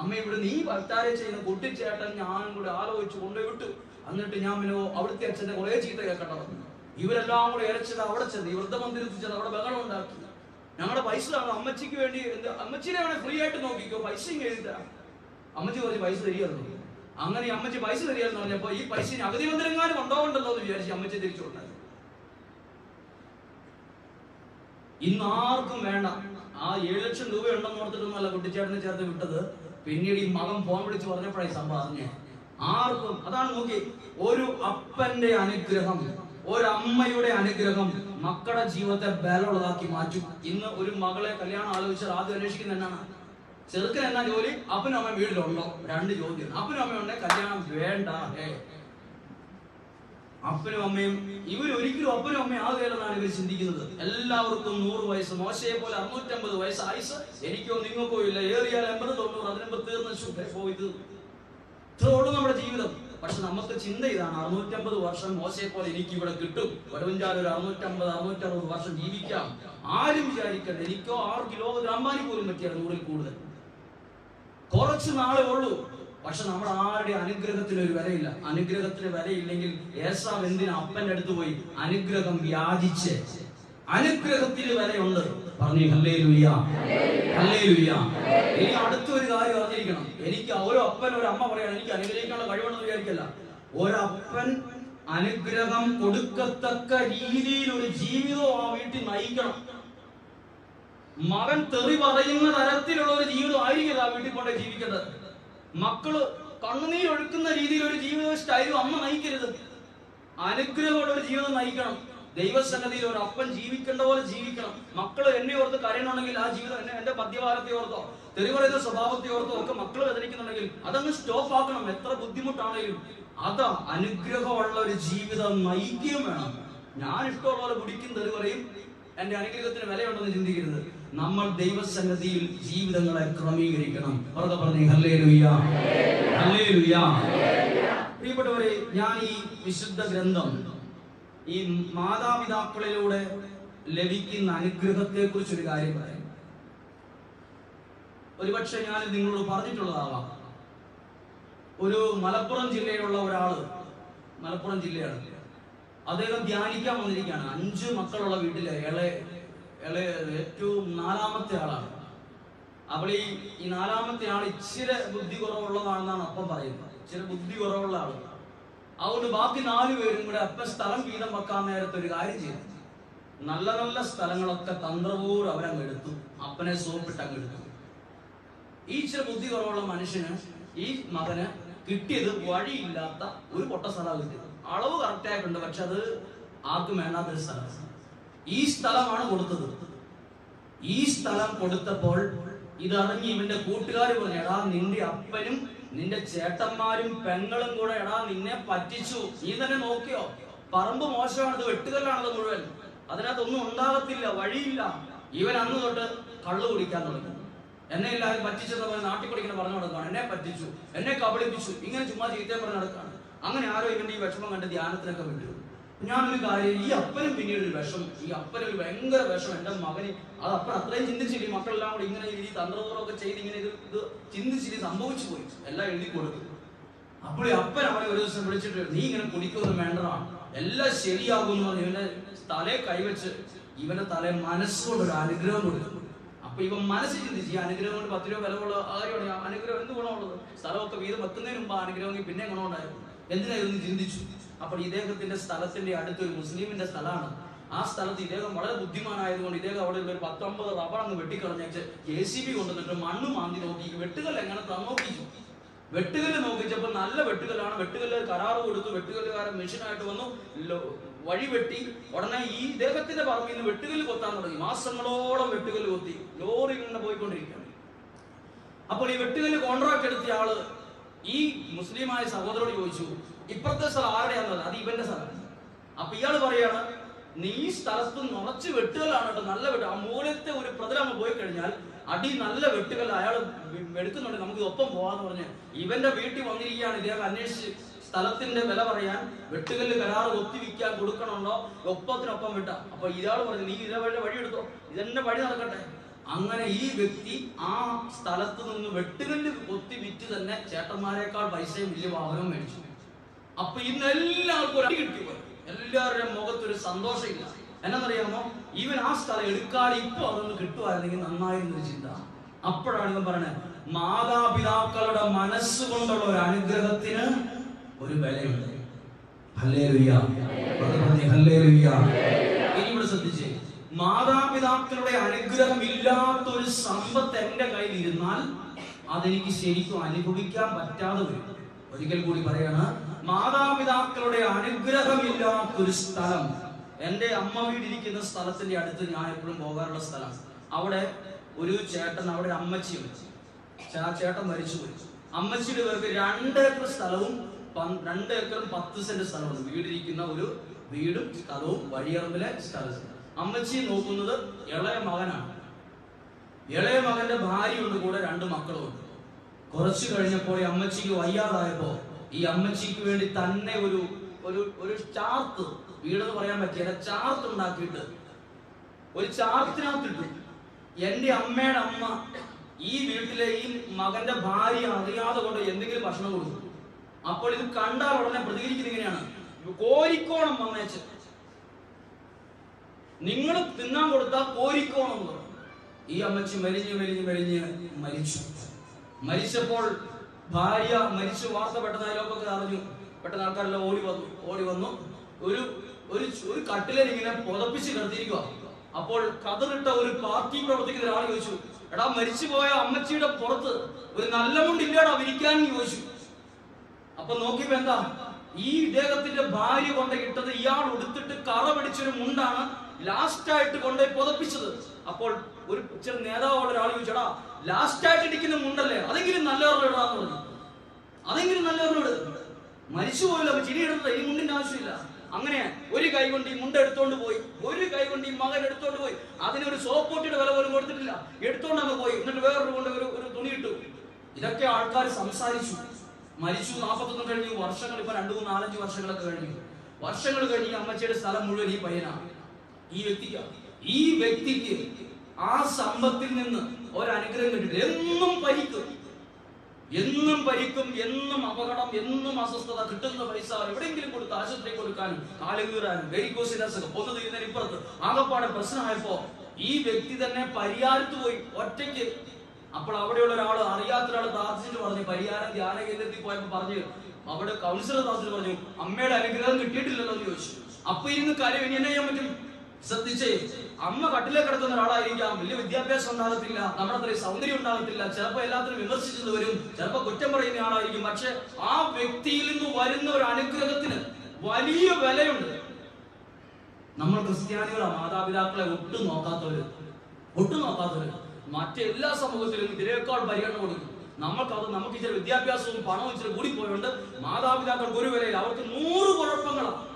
[SPEAKER 1] അമ്മ ഇവിടെ നീ ഭർത്താരെ ചെയ്യുന്ന കുട്ടിച്ചേട്ടൻ ഞാനും കൂടെ ആലോചിച്ച് കൊണ്ടുപോയി വിട്ടു എന്നിട്ട് ഞാൻ പിന്നെ അവിടുത്തെ അച്ഛന്റെ കുറേ ചീത്ത കേൾക്കണ്ട പറഞ്ഞു ഇവരെല്ലാം കൂടെ ഇരച്ചത് അവിടെ ചെന്ന് വൃദ്ധമന്ദിരത്തിൽ ചെന്ന് അവിടെ ബഹളം ഉണ്ടാക്കി. ഞങ്ങളുടെ പൈസ തന്നു അമ്മച്ചിക്ക് വേണ്ടി എന്താ അമ്മച്ചിനെ വേണേ ഫ്രീ ആയിട്ട് നോക്കിക്കോ പൈസയും എഴുതിട്ടാ അമ്മച്ചി കുറച്ച് പൈസ തരികയെന്ന് അങ്ങനെ അമ്മച്ചി പൈസ തരികയെന്ന് പറഞ്ഞപ്പോ ഈ പൈസ അഗതി മന്ദിരങ്ങാനും കൊണ്ടുപോകണ്ടല്ലോ എന്ന് വിചാരിച്ച് അമ്മച്ചി തിരിച്ചു കൊണ്ടായി ഇന്ന് ആർക്കും വേണ്ട. ആ ഏഴ് ലക്ഷം രൂപ ഉണ്ടെന്ന് ഓർത്തിട്ടൊന്നുമല്ല കുട്ടിച്ചേട്ടനെ ചേർത്ത് വിട്ടത്. പിന്നീട് ഈ മകൻ ഫോൺ വിളിച്ച് പറഞ്ഞപ്പോഴായി സംഭവം അറിഞ്ഞേ ആർക്കും അതാണ് നോക്കി ഒരു അപ്പന്റെ അനുഗ്രഹം ഒരമ്മയുടെ അനുഗ്രഹം മക്കളുടെ ജീവിതത്തെ ബലമുള്ളതാക്കി മാറ്റും. ഇന്ന് ഒരു മകളെ കല്യാണം ആലോചിച്ചാൽ ആദ്യം അന്വേഷിക്കുന്ന എന്നാണ്. ചെറുക്കൻ എന്നാ ജോലി? അപ്പനും അമ്മയും വീട്ടിലുണ്ടോ? രണ്ട് ചോദ്യം. അപ്പനും ഉണ്ടെ കല്യാണം വേണ്ട. അപ്പനും അമ്മയും ഇവർ ഒരിക്കലും അപ്പനും അമ്മയും ആകുകയില്ലെന്നാണ് ഇവർ ചിന്തിക്കുന്നത്. എല്ലാവർക്കും നൂറ് വയസ്സ്. മോശയെ പോലെ അറുന്നൂറ്റമ്പത് വയസ്സ് ആയുസ്. എനിക്കോ നിങ്ങൾക്കോ ഇല്ല. ഏറിയാൽ എൺപത് തൊണ്ണൂറ് അതിനുമ്പ് തീർന്ന. പോയി തീർന്നു. ഇത്രയോളം നമ്മുടെ ജീവിതം. പക്ഷെ നമുക്ക് ചിന്ത ഇതാണ്. അറുന്നൂറ്റമ്പത് വർഷം മോശയെ പോലെ എനിക്ക് ഇവിടെ കിട്ടും. വടവഞ്ചാൽ ഒരു അറുന്നൂറ്റമ്പത് അറുന്നൂറ്ററുപത് വർഷം ജീവിക്കാം. ആരും വിചാരിക്കരുത്. എനിക്കോ ആർക്ക് ലോകത്തിൽ അമ്പാനി പോലും പറ്റിയാൽ നൂറിൽ കൂടുതൽ. കുറച്ച് നാളെ ഉള്ളൂ. പക്ഷെ നമ്മൾ ആരുടെ അനുഗ്രഹത്തിന് ഒരു വിലയില്ല. അനുഗ്രഹത്തിന് വിലയില്ലെങ്കിൽ ഏസാവ് എന്തിനാ അപ്പന്റെ അടുത്ത് പോയി അനുഗ്രഹം വ്യാജിച്ച്. അനുഗ്രഹത്തിന് വിലയുണ്ട്. പറഞ്ഞു ഹല്ലേ ലുയ്യ ഹല്ലേ ലുയ്യ ഇനി അടുത്തൊരു കാര്യം അറിഞ്ഞിരിക്കണം. എനിക്ക് ഓരോ അപ്പൻ ഒരു അമ്മ പറയണം എനിക്ക് അനുഗ്രഹിക്കാനുള്ള കഴിവുണ്ടെന്ന് വിചാരിക്കല്ല. ഒരപ്പൻ അനുഗ്രഹം കൊടുക്കത്തക്ക രീതിയിൽ ഒരു ജീവിതം ആ വീട്ടിൽ നയിക്കണം. മകൻ തെറി പറയുന്ന തരത്തിലുള്ള ഒരു ജീവിതം ആയിരിക്കില്ല ആ വീട്ടിൽ കൊണ്ട് ജീവിക്കേണ്ടത്. മക്കൾ കണ്ണുനീരൊഴുക്കുന്ന രീതിയിൽ ഒരു ജീവിത സ്റ്റൈലും അമ്മ നയിക്കരുത്. അനുഗ്രഹമുള്ള ഒരു ജീവിതം നയിക്കണം. ദൈവസന്നതിയിൽ ഒരു അപ്പൻ ജീവിക്കേണ്ട പോലെ ജീവിക്കണം. മക്കൾ എന്നെ ഓർത്ത് കരയണമെങ്കിൽ ആ ജീവിതം എന്നെ എന്റെ പദ്യഭാരത്തെ ഓർത്തോ തെരുവറിയുന്ന സ്വഭാവത്തെ ഓർത്തോ ഒക്കെ മക്കൾ വേദനിക്കുന്നുണ്ടെങ്കിൽ അതങ്ങ് സ്റ്റോപ്പ് ആക്കണം. എത്ര ബുദ്ധിമുട്ടാണെങ്കിലും അതാ അനുഗ്രഹമുള്ള ഒരു ജീവിതം നയിക്കുകയും വേണം. ഞാൻ ഇഷ്ടമുള്ള പോലെ കുടിക്കും തെരുവറയും. എന്റെ അനുഗ്രഹത്തിന് വിലയുണ്ടെന്ന് ചിന്തിക്കരുത്. നമ്മൾ ദൈവസന്നതിയിൽ ജീവിതങ്ങളെ ക്രമീകരിക്കണം. വെറുതെ പറഞ്ഞു ഹല്ലേ ലുയ്യ ഹല്ലേ ലുയ്യ പ്രിയപ്പെട്ടവരെ ഞാൻ ഈ വിശുദ്ധ ഗ്രന്ഥം ഈ മാതാപിതാക്കളിലൂടെ ലഭിക്കുന്ന അനുഗ്രഹത്തെ കുറിച്ച് ഒരു കാര്യം പറയാം. ഒരുപക്ഷെ ഞാൻ നിങ്ങളോട് പറഞ്ഞിട്ടുള്ളതാവാം. ഒരു മലപ്പുറം ജില്ലയിലുള്ള ഒരാൾ മലപ്പുറം ജില്ലയാണ്. അദ്ദേഹം ധ്യാനിക്കാൻ വന്നിരിക്കുകയാണ്. അഞ്ച് മക്കളുള്ള വീട്ടിലെ ഇളയ ഇളയ ഏറ്റവും നാലാമത്തെ ആളാണ്. അപ്പോൾ ഈ നാലാമത്തെ ആൾ ഇച്ചിരി ബുദ്ധി കുറവുള്ളതാണെന്നാണ് അപ്പം പറയുന്നത്. ഇച്ചിരി ബുദ്ധി കുറവുള്ള ആൾ. അതുകൊണ്ട് ബാക്കി നാല് പേരും കൂടെ അപ്പ സ്ഥലം വീതം വെക്കാൻ നേരത്തെ ഒരു കാര്യം ചെയ്തു. നല്ല നല്ല സ്ഥലങ്ങളൊക്കെ തന്ത്രപൂർവം അവരങ്ങ് എടുത്തു. അപ്പനെ സോപ്പിട്ട് അങ്ങ് എടുത്തു. ഈ ബുദ്ധി കുറവുള്ള മനുഷ്യന് ഈ മകന് കിട്ടിയത് വഴിയില്ലാത്ത ഒരു പൊട്ട സ്ഥലം കിട്ടിയത്. അളവ് കറക്റ്റ് ആയിട്ടുണ്ട് പക്ഷെ അത് ആർക്കും വേണ്ടാത്തൊരു സ്ഥലം ഈ സ്ഥലമാണ് കൊടുത്തത്. ഈ സ്ഥലം കൊടുത്തപ്പോൾ ഇതറിഞ്ഞ് ഇവന്റെ കൂട്ടുകാർ പറഞ്ഞു എടാ നിന്റെ അപ്പനും നിന്റെ ചേട്ടന്മാരും പെങ്ങളും കൂടെ എടാ നിന്നെ പറ്റിച്ചു. നീ തന്നെ നോക്കിയോ? പറമ്പ് മോശമാണത് വെട്ടുകല്ലാണത് മുഴുവൻ. അതിനകത്തൊന്നും ഉണ്ടാകത്തില്ല വഴിയില്ല. ഇവൻ അന്ന് തൊട്ട് കള്ളു കുടിക്കാൻ തുടങ്ങി. എന്നെ എല്ലാവരും പറ്റിച്ചെന്ന് പറഞ്ഞ് നാട്ടിൽ കുടിക്കുന്ന പറഞ്ഞു നടക്കുകയാണ് എന്നെ പറ്റിച്ചു എന്നെ കബളിപ്പിച്ചു. ഇങ്ങനെ ചുമ്മാ ചീത്തയെ പറഞ്ഞു നടക്കുകയാണ് അങ്ങനെ ആരോ ഇവന്റെ ഈ വിഷമം കണ്ട് ധ്യാനത്തിനൊക്കെ വിട്ടു. ഞാനൊരു കാര്യം ഈ അപ്പനും പിന്നീട് ഒരു വിഷം ഈ അപ്പനൊരു ഭയങ്കര വിഷം എന്റെ മകന് അത് അപ്പൻ അത്രയും ചിന്തിച്ചില്ല. മക്കളെല്ലാം കൂടി ഇങ്ങനെ ഈ തന്ത്രപൂർവമൊക്കെ ചെയ്ത് ഇങ്ങനെ ഇത് ഇത് സംഭവിച്ചു പോയി. എല്ലാം എഴുതി കൊടുത്തു അപ്പോൾ ഈ അപ്പൻ അവനെ ഒരു ദിവസം വിളിച്ചിട്ട് നീ ഇങ്ങനെ കുടിക്കൊന്നും വേണ്ടടാ. എല്ലാം ശരിയാകും എന്ന് ഇവന്റെ തലയെ കൈവച്ച് ഇവന്റെ തലയെ മനസ്സുകൊണ്ട് ഒരു അനുഗ്രഹം കൊടുക്കും അപ്പൊ ഇവൻ മനസ്സ് ചിന്തിച്ച് ഈ അനുഗ്രഹം കൊണ്ട് പത്ത് രൂപ വിലമുള്ള ഈ അനുഗ്രഹം എന്ത് ഗുണമുള്ളത്? സ്ഥലമൊക്കെ വീതം എത്തുന്നതിന് മുമ്പ് അനുഗ്രഹം പിന്നെ ഗുണമുണ്ടായിരുന്നു എന്തിനായിരുന്നു ചിന്തിച്ചു? അപ്പോൾ ഇദ്ദേഹത്തിന്റെ സ്ഥലത്തിന്റെ അടുത്ത് ഒരു മുസ്ലിമിന്റെ സ്ഥലമാണ്. ആ സ്ഥലത്ത് ഇദ്ദേഹം വളരെ ബുദ്ധിമാനായതുകൊണ്ട് ഇദ്ദേഹം അവിടെ ഒരു പത്തൊമ്പത് റബ്ബർ അങ്ങ് വെട്ടിക്കളഞ്ഞേച്ച് എ സി ബി കൊണ്ടുവന്നിട്ട് മണ്ണ് മാന്തി നോക്കി. വെട്ടുകല്ല് എങ്ങനെ തന്നോക്കിച്ചു വെട്ടുകല്ല് നോക്കിച്ചപ്പോൾ നല്ല വെട്ടുകല്ലാണ്. വെട്ടുകല്ല് കരാറ് കൊടുത്തു. വെട്ടുകല്ലുകാരൻ മെഷീനായിട്ട് വന്നു. വഴി വെട്ടി. ഉടനെ ഈ ഇദ്ദേഹത്തിന്റെ പറമ്പിൽ നിന്ന് വെട്ടുകല്ല് കൊത്താൻ തുടങ്ങി. മാസങ്ങളോളം വെട്ടുകല്ല് കൊത്തി. ലോറി ഇങ്ങനെ പോയിക്കൊണ്ടിരിക്കുകയാണ്. അപ്പോൾ ഈ വെട്ടുകല്ല് കോൺട്രാക്ട് എടുത്ത ആൾ ഈ മുസ്ലിമായ സഹോദരോട് ചോദിച്ചു ഇപ്പുറത്തെ സ്ഥലം ആരുടെയാണെന്നത് അത് ഇവന്റെ സ്ഥലം അപ്പൊ ഇയാൾ പറയാണ് നീ സ്ഥലത്ത് നിറച്ച് വെട്ടുകളാണ് കേട്ടോ. നല്ല വെട്ട്. ആ മൂലത്തെ ഒരു പ്രതലം പോയി കഴിഞ്ഞാൽ അടി നല്ല വെട്ടുകൾ അയാൾ എടുക്കുന്നുണ്ട്. നമുക്ക് ഒപ്പം പോവാന്ന് പറഞ്ഞ് ഇവന്റെ വീട്ടിൽ വന്നിരിക്കുകയാണ്. ഇദ്ദേഹം അന്വേഷിച്ച് സ്ഥലത്തിന്റെ വില പറയാൻ വെട്ടുകല്ല് കരാറ് ഒത്തിവിക്കാൻ കൊടുക്കണുണ്ടോ? ഒപ്പത്തിനൊപ്പം വിട്ട. അപ്പൊ ഇയാൾ പറഞ്ഞു നീ ഇതേ വഴി വഴി എടുത്തോ. ഇതെന്നെ വഴി നടക്കട്ടെ. അങ്ങനെ ഈ വ്യക്തി ആ സ്ഥലത്ത് നിന്ന് വെട്ടുകല്ല് കൊത്തി വിറ്റ് തന്നെ ചേട്ടന്മാരെക്കാൾ പൈസയും വലിയ വാഹനം മേടിച്ചു. അപ്പൊ ഇന്ന് എല്ലാവർക്കും ഒരു കിട്ടി എല്ലാവരുടെയും മുഖത്തൊരു സന്തോഷമില്ല. എന്നറിയാമോ ഇവൻ ആ സ്ഥലം എടുക്കാതെ ഇപ്പൊ അതൊന്ന് കിട്ടുമായിരുന്നെങ്കിൽ നന്നായിരുന്നൊരു ചിന്ത. അപ്പോഴാണ് ഇവൻ പറയുന്നത് മാതാപിതാക്കളുടെ മനസ്സുകൊണ്ടുള്ള ഒരു അനുഗ്രഹത്തിന് ഒരു വിലയുണ്ട്. ശ്രദ്ധിച്ചേ. മാതാപിതാക്കളുടെ അനുഗ്രഹം ഇല്ലാത്ത ഒരു സമ്പത്ത് എന്റെ കയ്യിൽ ഇരുന്നാൽ അതെനിക്ക് ശരിക്കും അനുഭവിക്കാൻ പറ്റാതെ വരും. ഒരിക്കൽ കൂടി പറയാണ് മാതാപിതാക്കളുടെ അനുഗ്രഹമില്ലാത്ത ഒരു സ്ഥലം. എന്റെ അമ്മ വീടിരിക്കുന്ന സ്ഥലത്തിന്റെ അടുത്ത് ഞാൻ എപ്പോഴും പോകാറുള്ള സ്ഥലം. അവിടെ ഒരു ചേട്ടൻ അവിടെ അമ്മച്ചി അമ്മച്ചിയുണ്ട് ആ ചേട്ടൻ മരിച്ചുപോയി. അമ്മച്ചിയുടെ പേർക്ക് രണ്ട് ഏക്കർ സ്ഥലവും രണ്ട് ഏക്കറും പത്ത് സെന്റ് സ്ഥലമുണ്ട് വീടിരിക്കുന്ന ഒരു വീടും സ്ഥലവും വഴിയറമ്പിലെ സ്ഥലവും. അമ്മച്ചി നോക്കുന്നത് ഇളയ മകനാണ്. ഇളയ മകന്റെ ഭാര്യയുണ്ട് കൂടെ രണ്ട് മക്കളുമുണ്ട്. കുറച്ചു കഴിഞ്ഞപ്പോൾ അമ്മച്ചിക്ക് വയ്യാതായപ്പോ ഈ അമ്മച്ചിക്ക് വേണ്ടി തന്നെ ഒരു ഒരു ഒരു ചാർത്ത് വീടെന്ന് പറയാൻ പറ്റിയ ചാർത്ത് ഉണ്ടാക്കിയിട്ട് ഒരു ചാർത്തിനകത്തിട്ടു. എന്റെ അമ്മയുടെ അമ്മ ഈ വീട്ടിലെ ഈ മകന്റെ ഭാര്യ അറിയാതെ കൊണ്ട് എന്തെങ്കിലും ഭക്ഷണം കൊടുക്കും അപ്പോൾ ഇത് കണ്ടാൽ ഉടനെ പ്രതികരിക്കുന്നത് ഇങ്ങനെയാണ് കോരിക്കോണം വന്നേച്ച്. നിങ്ങൾ തിന്നാൻ കൊടുത്താൽ കോരിക്കോണം. ഈ അമ്മച്ചി മെലിഞ്ഞ് മെലിഞ്ഞ് മെലിഞ്ഞ് മരിച്ചു. മരിച്ചപ്പോൾ ഭാര്യ മരിച്ചു വാർത്ത പെട്ടെന്ന് അയലോക്കൊക്കെ അറിഞ്ഞു. പെട്ടെന്ന് ആൾക്കാരെല്ലാം ഓടി വന്നു ഓടി വന്നു. ഒരു ഒരു ഒരു കട്ടിലിൽ ഇങ്ങനെ പുതപ്പിച്ച് കിടത്തിയിരിക്കുക. അപ്പോൾ കതറിട്ട ഒരു പാർട്ടി പ്രവർത്തിക്കുന്ന ഒരാൾ ചോദിച്ചു എടാ മരിച്ചുപോയ അമ്മച്ചിയുടെ പുറത്ത് ഒരു നല്ല മുണ്ടില്ലാടാ വിരിക്കാൻ? ചോദിച്ചു. അപ്പൊ നോക്കിയപ്പോ എന്താ? ഈ ഇദ്ദേഹത്തിന്റെ ഭാര്യ കൊണ്ട് ഇട്ടത് ഇയാൾ ഉടുത്തിട്ട് കറ പിടിച്ചൊരു മുണ്ടാണ് ലാസ്റ്റ് ആയിട്ട് കൊണ്ടുപോയി പുതപ്പിച്ചത്. അപ്പോൾ ഒരു ചില നേതാവുള്ള ഒരാൾ ചോദിച്ചടാ ലാസ്റ്റ് ആയിട്ട് ഇരിക്കുന്ന മുണ്ടല്ലേ? അതെങ്കിലും നല്ലവരുടെ ഇടാന്ന് പറഞ്ഞു. അതെങ്കിലും നല്ലവരുടെ മരിച്ചു പോയല്ലോ അപ്പൊ ചിരി ഇടുന്നത് ഈ മുണ്ടിന്റെ ആവശ്യമില്ല. അങ്ങനെ ഒരു കൈ കൊണ്ട് ഈ മുണ്ട എടുത്തോണ്ട് പോയി. ഒരു കൈ കൊണ്ട് ഈ മകൻ എടുത്തോണ്ട് പോയി. അതിനൊരു സോപ്പോട്ടിയുടെ വില പോലും കൊടുത്തിട്ടില്ല. എടുത്തോണ്ട് അങ്ങ് പോയി. എന്നിട്ട് വേറൊരു കൊണ്ട് ഒരു ഒരു തുണി ഇട്ടു. ഇതൊക്കെ ആൾക്കാർ സംസാരിച്ചു. മരിച്ചു നാൽപ്പത്തൊന്ന് കഴിഞ്ഞു വർഷങ്ങൾ ഇപ്പൊ രണ്ടു മൂന്ന് നാലഞ്ച് വർഷങ്ങളൊക്കെ കഴിഞ്ഞു. വർഷങ്ങൾ കഴിഞ്ഞ് അമ്മച്ചിയുടെ സ്ഥലം മുഴുവൻ ഈ പയ്യനാണ്. ഈ വ്യക്തിക്ക് ഈ വ്യക്തിക്ക് ആ സമ്പത്തിൽ നിന്ന് ഒരനുഗ്രഹം കിട്ടില്ല. എന്നും പരിക്കും എന്നും പരിക്കും എന്നും അപകടം എന്നും അസ്വസ്ഥത കിട്ടുന്ന പൈസ എവിടെയെങ്കിലും കൊടുത്ത് ആശുപത്രി കൊടുക്കാനും കാൽ കീറാനും വെരിക്കോസിനൊക്കെ പൊതു തീരുന്നതിന് ഇപ്പുറത്ത്. ആകപ്പാടെ പ്രശ്നമായപ്പോ ഈ വ്യക്തി തന്നെ പരിയാരത്ത് പോയി ഒറ്റയ്ക്ക്. അപ്പോൾ അവിടെയുള്ള ഒരാൾ അറിയാത്ത ഒരാൾ പ്രാർത്ഥിച്ചിട്ട് പറഞ്ഞു പരിഹാരം ധ്യാന കേന്ദ്രത്തിൽ പോയപ്പോൾ പറഞ്ഞു അവിടെ കൗൺസിലർ പ്രാർത്ഥിച്ചിട്ട് പറഞ്ഞു അമ്മയുടെ അനുഗ്രഹം കിട്ടിയിട്ടില്ലല്ലോ എന്ന് ചോദിച്ചു. അപ്പൊ ഇരുന്ന് കാര്യം ഇനി എന്നെ ചെയ്യാൻ പറ്റും? ശ്രദ്ധിച്ചേ അമ്മ കട്ടിലേ കിടക്കുന്ന ഒരാളായിരിക്കാം. വലിയ വിദ്യാഭ്യാസം ഉണ്ടാകത്തില്ല നമ്മുടെ അത്രയും സൗന്ദര്യം ഉണ്ടാകത്തില്ല. ചിലപ്പോ എല്ലാത്തിനും വിമർശിച്ചത് വരും ചിലപ്പോ കുറ്റം പറയുന്ന ആളായിരിക്കും. പക്ഷെ ആ വ്യക്തിയിൽ നിന്ന് വരുന്ന ഒരു അനുഗ്രഹത്തിന് വലിയ വിലയുണ്ട്. നമ്മൾ ക്രിസ്ത്യാനികളാ മാതാപിതാക്കളെ ഒട്ടും നോക്കാത്തവര്. ഒട്ടും നോക്കാത്തവര്. മറ്റെല്ലാ സമൂഹത്തിലും ഇതിനേക്കാൾ പരിഗണന കൊടുക്കും. നമ്മൾക്കത് നമുക്ക് ഇച്ചിരി വിദ്യാഭ്യാസവും പണവും ഇച്ചിരി കൂടി പോയോണ്ട് മാതാപിതാക്കൾക്ക് ഒരു വിലയില്ല. അവർക്ക് നൂറ് കുഴപ്പങ്ങളാണ്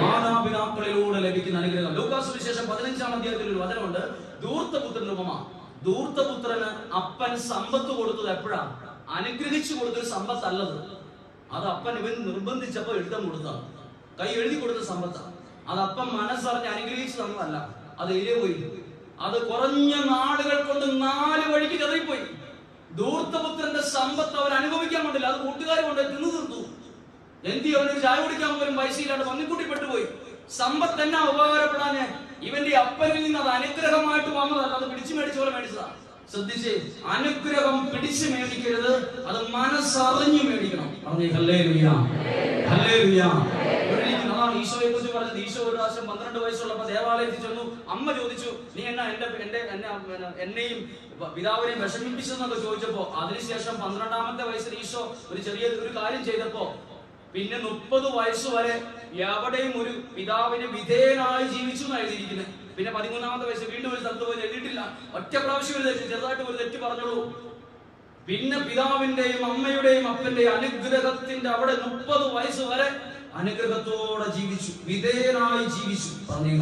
[SPEAKER 1] മാതാപിതാക്കളിലൂടെ ലഭിക്കുന്ന അനുഗ്രഹം. ലൂക്കാസ് വിശേഷം പതിനഞ്ചാം അധ്യായത്തിൽ ഒരു വചനമുണ്ട്. ദൂർത്തപുത്രൻ ഉപമ ദൂർത്തപുത്രന് അപ്പൻ സമ്പത്ത് കൊടുത്തത് എപ്പോഴാ? അനുഗ്രഹിച്ചു കൊടുത്തൊരു സമ്പത്തല്ലത്. അത് അപ്പൻ ഇവൻ നിർബന്ധിച്ചപ്പോ എഴുതം കൊടുത്താണ് കൈ എഴുതി കൊടുത്ത സമ്പത്താണ് അത് അപ്പൻ മനസ്സറിഞ്ഞ് അനുഗ്രഹിച്ചു തന്നതല്ല. അത് എഴുതി പോയി. അത് കുറഞ്ഞ നാടുകൾ കൊണ്ട് നാല് വഴിക്ക് കയറിപ്പോയി ദൂർത്തപുത്രന്റെ സമ്പത്ത് അവൻ അനുഭവിക്കാൻ പറ്റില്ല അത് കൂട്ടുകാർ കൊണ്ട് തിന്നു തീർത്തു. എന്തി അവനൊരു ചായ കുടിക്കാൻ പോലും പൈസ ഇല്ലാണ്ട് പന്നിക്കുട്ടി പെട്ടുപോയി. സമ്പത്ത് തന്നെ ഉപകാരപ്പെടാന്? ഇവന്റെ അപ്പനിൽ നിന്ന് അത് അനുഗ്രഹമായിട്ട് വന്നതല്ല അത് പിടിച്ചു മേടിച്ചോളം മേടിച്ചതാണ് മേടിച്ചതാ. ശ്രദ്ധിച്ച് അനുഗ്രഹം പിടിച്ചു മേടിക്കരുത് അത് മനസ്സറിഞ്ഞു മേടിക്കണം. പറഞ്ഞു ഹല്ലേ ലുയ്യ ഹല്ലേ ലുയ്യ അതാണ് ഈശോയെ കുറിച്ച് പറഞ്ഞത്. ഈശോ ഒരു പ്രാവശ്യം പന്ത്രണ്ട് വയസ്സുള്ളപ്പോ ദേവാലയത്തിൽ ചെന്നു. അമ്മ ചോദിച്ചു നീ എന്നാ എന്റെ എന്റെ എന്നെ എന്നെയും പിതാവിനെയും വിഷമിപ്പിച്ചെന്നൊക്കെ ചോദിച്ചപ്പോ അതിനുശേഷം പന്ത്രണ്ടാമത്തെ വയസ്സിൽ ഈശോ ഒരു ചെറിയ ഒരു കാര്യം ചെയ്തപ്പോ പിന്നെ മുപ്പത് വയസ്സ് വരെ എവിടെയും ഒരു പിതാവിന് വിധേയനായി ജീവിച്ചു എഴുതിയിരിക്കുന്നത് പിന്നെ പതിമൂന്നാമത്തെ വയസ്സ് വീണ്ടും ഒരു സ്ഥലത്ത് പോയി എഴുതിയിട്ടില്ല. ഒറ്റ പ്രാവശ്യം ഒരു തെറ്റ് ചെറുതായിട്ട് ഒരു തെറ്റ് പറഞ്ഞോളൂ. പിന്നെ പിതാവിന്റെയും അമ്മയുടെയും അപ്പന്റെയും അനുഗ്രഹത്തിന്റെ അവിടെ മുപ്പത് വയസ്സ് വരെ അനുഗ്രഹത്തോടെ ജീവിച്ചു. വിധേയനായി ജീവിച്ചു. പറഞ്ഞു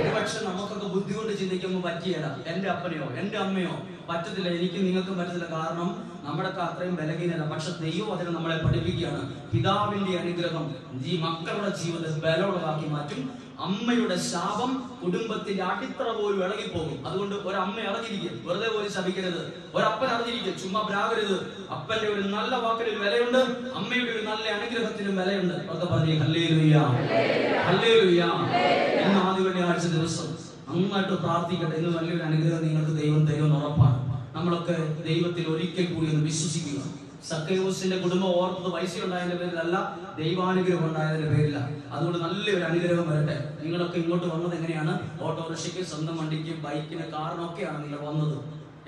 [SPEAKER 1] ഒരുപക്ഷെ നമുക്കൊക്കെ ബുദ്ധി കൊണ്ട് ചിന്തിക്കുമ്പോൾ പറ്റിയല്ല. എന്റെ അപ്പനെയോ എന്റെ അമ്മയോ പറ്റത്തില്ല. എനിക്ക് നിങ്ങൾക്കും പറ്റത്തില്ല. കാരണം നമ്മുടെ അത്രയും ബലഹീനത. പക്ഷെ ദൈവം അതിനെ നമ്മളെ പഠിപ്പിക്കുകയാണ്. പിതാവിന്റെ അനുഗ്രഹം ഈ മക്കളുടെ ജീവിതത്തെ ബലമുള്ളതാക്കി മാറ്റും. അമ്മയുടെ ശാപം കുടുംബത്തിന്റെ അടിത്തറ പോലും ഇളകിപ്പോകും. അതുകൊണ്ട് ഒരമ്മ ഇറങ്ങിയിരിക്കും വെറുതെ പോലും ശപിക്കരുത്. ഒരപ്പൻ അറിഞ്ഞിരിക്കും. ചുമ്മാ പ്രാകരുത്. അപ്പന്റെ ഒരു നല്ല വാക്കിന് ഒരു വിലയുണ്ട്. അമ്മയുടെ ഒരു നല്ല അനുഗ്രഹത്തിനും വിലയുണ്ട്. അതൊക്കെ പറഞ്ഞു ഹല്ലേ ഹല്ലേലൂയ. ഇന്ന് ആദ്യ ദിവസം നന്നായിട്ട് പ്രാർത്ഥിക്കട്ടെ ഇന്ന് നല്ലൊരു അനുഗ്രഹം നിങ്ങൾക്ക് ദൈവം തരും ഉറപ്പാണ്. നമ്മളൊക്കെ ദൈവത്തിൽ ഒരിക്കൽ കൂടി ഒന്ന് വിശ്വസിക്കുക. സക്കയൂസിന്റെ കുടുംബം ഓർത്തത് പൈസ ഉണ്ടായതിന്റെ പേരിലല്ല ദൈവാനുഗ്രഹം ഉണ്ടായതിന്റെ പേരില്ല അതുകൊണ്ട് നല്ലൊരു അനുഗ്രഹം വരട്ടെ. നിങ്ങളൊക്കെ ഇങ്ങോട്ട് വന്നത് എങ്ങനെയാണ്? ഓട്ടോറിക്ഷയ്ക്ക് സ്വന്തം വണ്ടിക്ക് ബൈക്കിന് കാറിനൊക്കെയാണ് നിങ്ങൾ വന്നത്.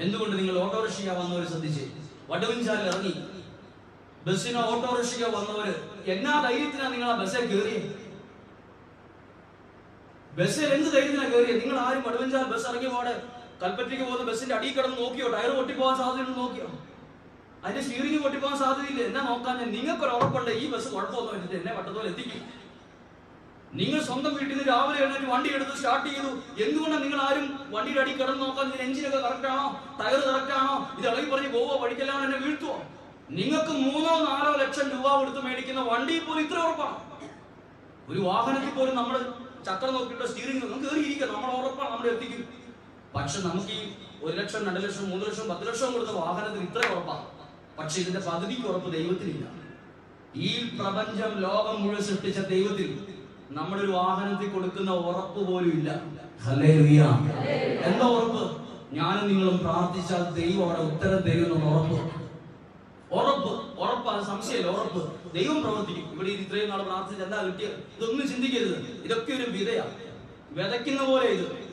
[SPEAKER 1] എന്തുകൊണ്ട് നിങ്ങൾ ഓട്ടോറിക്ഷയ്ക്ക് വന്നവർ ശ്രദ്ധിച്ച്? വടവിഞ്ചാലിൽ ഇറങ്ങി. ബസ്സിനോ ഓട്ടോറിക്ഷയ്ക്കോ വന്നവര് എന്നാ ധൈര്യത്തിനാ നിങ്ങൾ ആ ബസ്സിൽ കയറിയത് ബസ്സിൽ എന്ത് ധൈര്യത്തിനാ കയറിയത് നിങ്ങൾ ആരും വടുവഞ്ചാൽ ബസ് ഇറങ്ങി പോടെ കൽപ്പറ്റയ്ക്ക് പോകുന്ന ബസ്സിന്റെ അടിയിൽ കിടന്ന് നോക്കിയോ? ടയർ പൊട്ടിപ്പോകാൻ സാധ്യതയുണ്ട് നോക്കിയോ? അതിന്റെ സ്റ്റീറിംഗ് പൊട്ടിപ്പോകാൻ സാധ്യതയില്ല. എന്നാ നോക്കാൻ നിങ്ങൾക്ക് ഒരു ഉറപ്പുണ്ട് ഈ ബസ് കുഴപ്പമൊന്നും പറ്റില്ല എന്നെ വട്ടത്തോളം എത്തിക്കും. നിങ്ങൾ സ്വന്തം വീട്ടിൽ നിന്ന് രാവിലെ എഴുന്നേറ്റ് വണ്ടി എടുത്ത് സ്റ്റാർട്ട് ചെയ്തു. എന്തുകൊണ്ടാണ് നിങ്ങൾ ആരും വണ്ടിയുടെ അടി കിടന്ന് നോക്കാൻ ഇതിന് എഞ്ചിനൊക്കെ കറക്റ്റ് ആണോ? ടയർ കറക്റ്റ് ആണോ? ഇത് ഇളകി പറഞ്ഞ് പോവോ? വഴിക്കെല്ലാം എന്നെ വീഴ്ത്തുവോ? നിങ്ങൾക്ക് മൂന്നോ നാലോ ലക്ഷം രൂപ കൊടുത്ത് മേടിക്കുന്ന വണ്ടി പോലും ഇത്ര ഉറപ്പാണ്. ഒരു വാഹനത്തിൽ പോലും നമ്മൾ ചക്രം നോക്കിയിട്ട് സ്റ്റീറിംഗ് നമുക്ക് കയറിയിരിക്കാം നമ്മൾ ഉറപ്പാണ് നമ്മൾ എത്തിക്കും. പക്ഷെ നമുക്ക് ഈ ഒരു ലക്ഷം രണ്ട് ലക്ഷം മൂന്ന് ലക്ഷം പത്ത് ലക്ഷം കൊടുത്ത വാഹനത്തിന് ഇത്ര ഉറപ്പാണ്. പക്ഷെ ഇതിന്റെ പകുതിക്ക് ഉറപ്പ് ദൈവത്തിനില്ല. ഈ പ്രപഞ്ചം ലോകം മുഴുവൻ സൃഷ്ടിച്ച ദൈവത്തിൽ നമ്മുടെ ഒരു വാഹനത്തിൽ കൊടുക്കുന്ന ഉറപ്പ് പോലും ഇല്ല. എന്താ ഉറപ്പ്? ഞാനും നിങ്ങളും പ്രാർത്ഥിച്ചാൽ ദൈവം അവിടെ ഉത്തരം തരുമെന്നുള്ള ഉറപ്പ്. ഉറപ്പ്. ഉറപ്പാണ്. സംശയമില്ല. ഉറപ്പ്. ദൈവം പ്രവർത്തിക്കും. ഇവിടെ ഇത്രയും നാൾ എന്താ കിട്ടിയത്? ഇതൊന്നും ചിന്തിക്കരുത്. ഇതൊക്കെ ഒരു വിതയാണ് വിതയ്ക്കുന്ന പോലെ ഇത്.